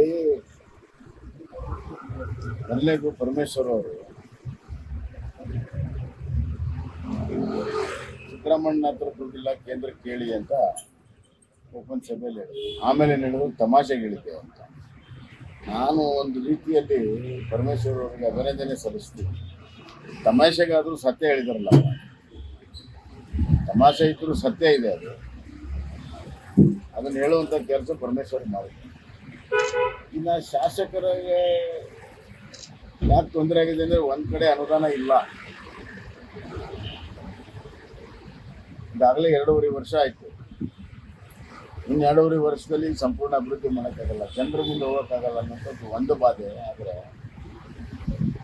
ನೋಡಿ ಪರಮೇಶ್ವರ ಪರಮೇಶ್ವರ್ ಅವರು ಸಿದ್ದರಾಮಣ್ಣ ಹತ್ರ ದುಡ್ಡಿಲ್ಲ, ಕೇಂದ್ರ ಕೇಳಿ ಅಂತ ಓಪನ್ ಸಭೆಯಲ್ಲಿ ಆಮೇಲೆ ನಡೆದು ತಮಾಷೆ ಹೇಳಿದ್ದೆ ಅಂತ. ನಾನು ಒಂದು ರೀತಿಯಲ್ಲಿ ಪರಮೇಶ್ವರ್ ಅವರಿಗೆ ಅಭಿನಂದನೆ ಸಲ್ಲಿಸ್ತೀನಿ. ತಮಾಷೆಗಾದರೂ ಸತ್ಯ ಹೇಳಿದಾರಲ್ಲ. ತಮಾಷೆ ಇದ್ರೂ ಸತ್ಯ ಇದೆ ಅದು. ಅದನ್ನು ಹೇಳುವಂಥ ಕೆಲಸ ಪರಮೇಶ್ವರ್ ಮಾಡಿದ್ರು. ಇನ್ನು ಶಾಸಕರಿಗೆ ಯಾಕೆ ತೊಂದರೆ ಆಗಿದೆ ಅಂದರೆ ಒಂದು ಕಡೆ ಅನುದಾನ ಇಲ್ಲ. ಈಗಾಗಲೇ ಎರಡೂವರೆ ವರ್ಷ ಆಯಿತು. ಇನ್ನು ಎರಡೂವರೆ ವರ್ಷದಲ್ಲಿ ಸಂಪೂರ್ಣ ಅಭಿವೃದ್ಧಿ ಮಾಡೋಕ್ಕಾಗಲ್ಲ. ಜನರ ಮುಂದೆ ಹೋಗೋಕ್ಕಾಗಲ್ಲ ಅನ್ನೋಂಥದ್ದು ಒಂದು ಬಾಧೆ, ಆದರೆ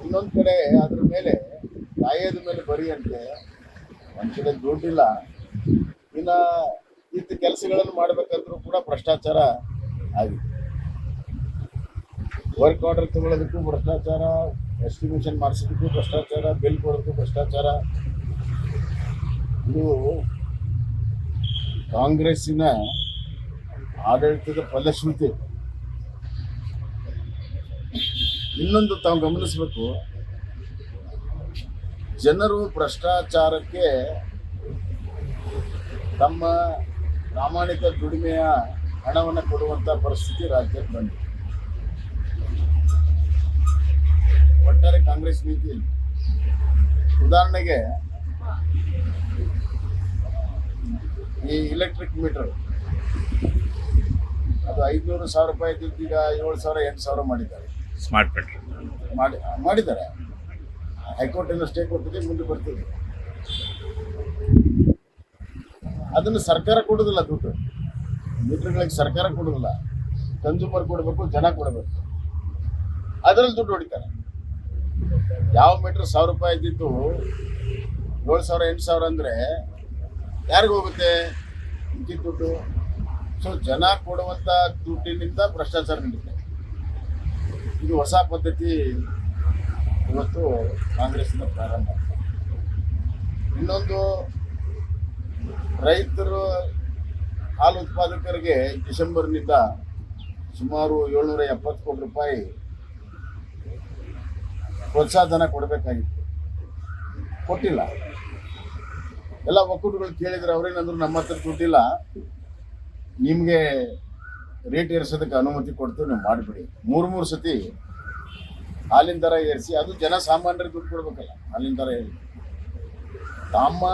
ಇನ್ನೊಂದು ಕಡೆ ಅದ್ರ ಮೇಲೆ ಕಾಯದ ಮೇಲೆ ಬರೆಯಂತೆ ಒಂದು ಕಡೆ ದುಡ್ಡಿಲ್ಲ. ಇನ್ನು ಇದ್ದ ಕೆಲಸಗಳನ್ನು ಮಾಡಬೇಕಂದ್ರೂ ಕೂಡ ಭ್ರಷ್ಟಾಚಾರ ಆಗಿದೆ. ವರ್ಕ್ ಆರ್ಡರ್ ತಗೊಳ್ಳೋದಕ್ಕೂ ಭ್ರಷ್ಟಾಚಾರ, ಎಸ್ಟಿಮೇಷನ್ ಮಾಡಿಸೋದಕ್ಕೂ ಭ್ರಷ್ಟಾಚಾರ, ಬಿಲ್ ಕೊಡೋದಕ್ಕೂ ಭ್ರಷ್ಟಾಚಾರ. ಇದು ಕಾಂಗ್ರೆಸ್ಸಿನ ಆಡಳಿತದ ಫಲಶ್ರುತಿ. ಇನ್ನೊಂದು ತಾವು ಗಮನಿಸಬೇಕು. ಜನರು ಭ್ರಷ್ಟಾಚಾರಕ್ಕೆ ತಮ್ಮ ಪ್ರಾಮಾಣಿಕ ದುಡಿಮೆಯ ಹಣವನ್ನು ಕೊಡುವಂಥ ಪರಿಸ್ಥಿತಿ ರಾಜ್ಯಕ್ಕೆ ಬಂದಿದೆ. ಕಾಂಗ್ರೆಸ್ ಉದಾಹರಣೆಗೆ ಈ ಇಲೆಕ್ಟ್ರಿಕ್ ಮೀಟರ್ ಅದು ಐದುನೂರು ಸಾವಿರ ರೂಪಾಯಿ ಇದ್ದಿದ್ದು ಈಗ ಏಳು ಸಾವಿರ ಎಂಟು ಸಾವಿರ ಮಾಡಿದ್ದಾರೆ. ಸ್ಮಾರ್ಟ್ ಮೀಟರ್ ಮಾಡಿ ಮಾಡಿದ್ದಾರೆ. ಹೈಕೋರ್ಟಿನ ಸ್ಟೇ ಕೊಟ್ಟಿದೆ ಮುಂದೆ ಬರ್ತಿದೆ ಅದನ್ನು ಸರ್ಕಾರ ಕೊಡೋದಿಲ್ಲ ದುಡ್ಡು. ಮೀಟರ್ಗಳಿಗೆ ಸರ್ಕಾರ ಕೊಡೋದಿಲ್ಲ. ಕನ್ಸೂಮರ್ ಕೊಡಬೇಕು ಜನ ಕೊಡಬೇಕು. ಅದರಲ್ಲಿ ದುಡ್ಡು ಹೊಡಿತಾರೆ. ಯಾವ ಮೀಟರ್ ಸಾವಿರ ರೂಪಾಯಿ ಇದ್ದಿದ್ದು ಏಳು ಸಾವಿರ, ಎಂಟು ಸಾವಿರ ಅಂದರೆ ಯಾರಿಗೂ ಹೋಗುತ್ತೆ? ಇದ್ದಿದ್ದ ದುಡ್ಡು. ಸೊ ಜನ ಕೊಡುವಂಥ ದುಡ್ಡಿನಿಂದ ಭ್ರಷ್ಟಾಚಾರ ನಡೀತದೆ ಇದು ಹೊಸ ಪದ್ಧತಿ ಇವತ್ತು ಕಾಂಗ್ರೆಸ್ನ ಪ್ರಾರಂಭ ಇನ್ನೊಂದು, ರೈತರು ಹಾಲು ಉತ್ಪಾದಕರಿಗೆ ಡಿಸೆಂಬರ್ನಿಂದ ಸುಮಾರು ಏಳ್ನೂರ ಎಪ್ಪತ್ತು ಕೋಟಿ ರೂಪಾಯಿ ಪ್ರೋತ್ಸಾಹಧನ ಕೊಡಬೇಕಾಗಿತ್ತು. ಕೊಟ್ಟಿಲ್ಲ. ಎಲ್ಲ ಒಕ್ಕೂಟಗಳು ಕೇಳಿದ್ರೆ ಅವ್ರೇನಂದ್ರು ನಮ್ಮ ಹತ್ರ ದುಡ್ಡಿಲ್ಲ. ನಿಮಗೆ ರೇಟ್ ಏರಿಸೋದಕ್ಕೆ ಅನುಮತಿ ಕೊಡ್ತು, ನೀವು ಮಾಡಿಬಿಡಿ. ಮೂರು ಮೂರು ಸತಿ ಹಾಲಿನ ದರ ಏರಿಸಿ, ಅದು ಜನಸಾಮಾನ್ಯರಿಗೆ ದುಡ್ಡು ಕೊಡಬೇಕಲ್ಲ, ಹಾಲಿನ ದರ ಏರಿ ತಮ್ಮ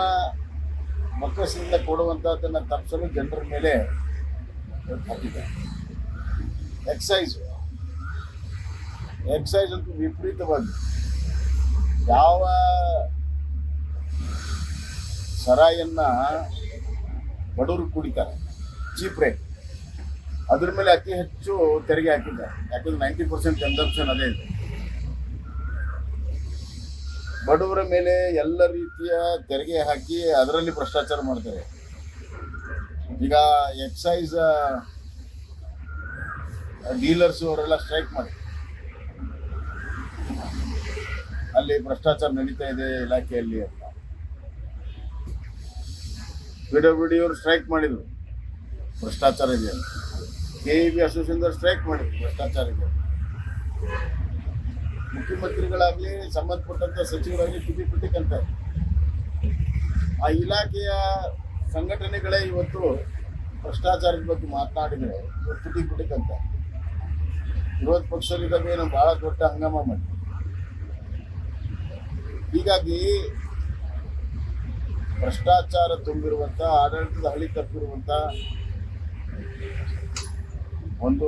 ಮಕ್ಕಳಿಂದ ಕೊಡುವಂಥದ್ದನ್ನು ತಪ್ಪಿಸಲು ಜನರ ಮೇಲೆ ಹಾಕಿದ್ದಾರೆ ಎಕ್ಸೈಸ್ ಎಕ್ಸೈಸ್ ಅಂತೂ ವಿಪರೀತವಾಗಿ. ಯಾವ ಸರಾಯನ್ನ ಬಡವರು ಕುಡಿತಾರೆ ಚೀಪ್ ರೇಟ್ ಅದ್ರ ಮೇಲೆ ಅತಿ ಹೆಚ್ಚು ತೆರಿಗೆ ಹಾಕಿದ್ದಾರೆ. ಯಾಕಂದ್ರೆ ನೈಂಟಿ ಪರ್ಸೆಂಟ್ ಕನ್ಸಂಪ್ಷನ್ ಅದೇ ಇದೆ. ಬಡವರ ಮೇಲೆ ಎಲ್ಲ ರೀತಿಯ ತೆರಿಗೆ ಹಾಕಿ ಅದರಲ್ಲಿ ಭ್ರಷ್ಟಾಚಾರ ಮಾಡ್ತಾರೆ. ಈಗ ಎಕ್ಸೈಸ್ ಡೀಲರ್ಸ್ ಅವರೆಲ್ಲ ಸ್ಟ್ರೈಕ್ ಮಾಡಿ. ಅಲ್ಲಿ ಭ್ರಷ್ಟಾಚಾರ ನಡೀತಾ ಇದೆ ಇಲಾಖೆಯಲ್ಲಿ ಅಂತ. ಪಿ ಡಬ್ಲ್ಯೂ ಡಿ ಅವರು ಸ್ಟ್ರೈಕ್ ಮಾಡಿದ್ರು. ಭ್ರಷ್ಟಾಚಾರ ಇದೆ ಅಂತ. K E B association strike ಮಾಡಿದ್ರು, ಭ್ರಷ್ಟಾಚಾರ ಇದೆ. ಮುಖ್ಯಮಂತ್ರಿಗಳಾಗಲಿ ಸಂಬಂಧಪಟ್ಟಂತ ಸಚಿವರಾಗಲಿ ಪಿಟಿ ಪಿಟಿ ಕಂತಾರೆ. ಆ ಇಲಾಖೆಯ ಸಂಘಟನೆಗಳೇ ಇವತ್ತು ಭ್ರಷ್ಟಾಚಾರದ ಬಗ್ಗೆ ಮಾತನಾಡಿದರೆ ಇವತ್ತು ತುಟಿ ಪಿಟಿಕಂತ ವಿರೋಧ ಪಕ್ಷರಿದ್ದಾಗೆ ನಾವು ಭಾಳ ದೊಡ್ಡ ಹಂಗಾಮ ಮಾಡಿ. ಹೀಗಾಗಿ ಭ್ರಷ್ಟಾಚಾರ ತುಂಬಿರುವಂಥ ಆಡಳಿತದ ಹಳಿ ತಪ್ಪಿರುವಂಥ ಒಂದು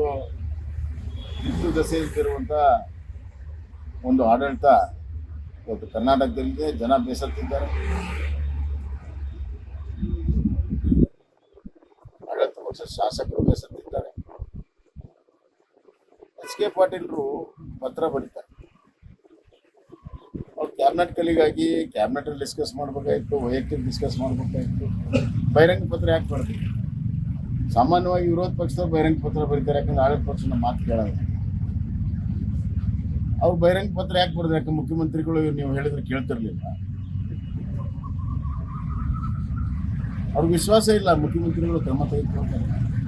ಇದ್ದು ದಸೆ ಇದ್ದಿರುವಂಥ ಒಂದು ಆಡಳಿತ ಇವತ್ತು ಕರ್ನಾಟಕದಲ್ಲಿದೆ. ಜನ ಬೇಸತ್ತಿದ್ದಾರೆ. ಆಡಳಿತ ಪಕ್ಷ ಶಾಸಕರು ಬೇಸತ್ತಿದ್ದಾರೆ. ಎಸ್ ಕೆ ಪಾಟೀಲ್ರು ಪತ್ರ ಬರೀತಾರೆ. ಅವ್ರು ಕ್ಯಾಬಿನೆಟ್ ಕಲಿಗಾಗಿ ಕ್ಯಾಬಿನೆಟಲ್ಲಿ ಡಿಸ್ಕಸ್ ಮಾಡ್ಬೇಕಾಗಿತ್ತು ವೈಯಕ್ತಿಕ ಡಿಸ್ಕಸ್ ಮಾಡ್ಬೇಕಾಯ್ತು. ಬಹಿರಂಗ ಪತ್ರ ಯಾಕೆ ಬರ್ತೀವಿ ಸಾಮಾನ್ಯವಾಗಿ ವಿರೋಧ ಪಕ್ಷದವ್ರು ಬಹಿರಂಗ ಪತ್ರ ಬರೀತಾರೆ, ಯಾಕಂದ್ರೆ ಆಡಳಿತ ಪಕ್ಷನ ಮಾತು ಕೇಳೋದು ಅವ್ರು ಬಹಿರಂಗ ಪತ್ರ ಯಾಕೆ ಬರೋದು ಯಾಕೆ ಮುಖ್ಯಮಂತ್ರಿಗಳು ನೀವು ಹೇಳಿದ್ರೆ ಕೇಳ್ತಿರ್ಲಿಲ್ಲ. ಅವ್ರಿಗೆ ವಿಶ್ವಾಸ ಇಲ್ಲ, ಮುಖ್ಯಮಂತ್ರಿಗಳು ಕ್ರಮ ತೆಗೆದುಕೊಳ್ತಾರೆ.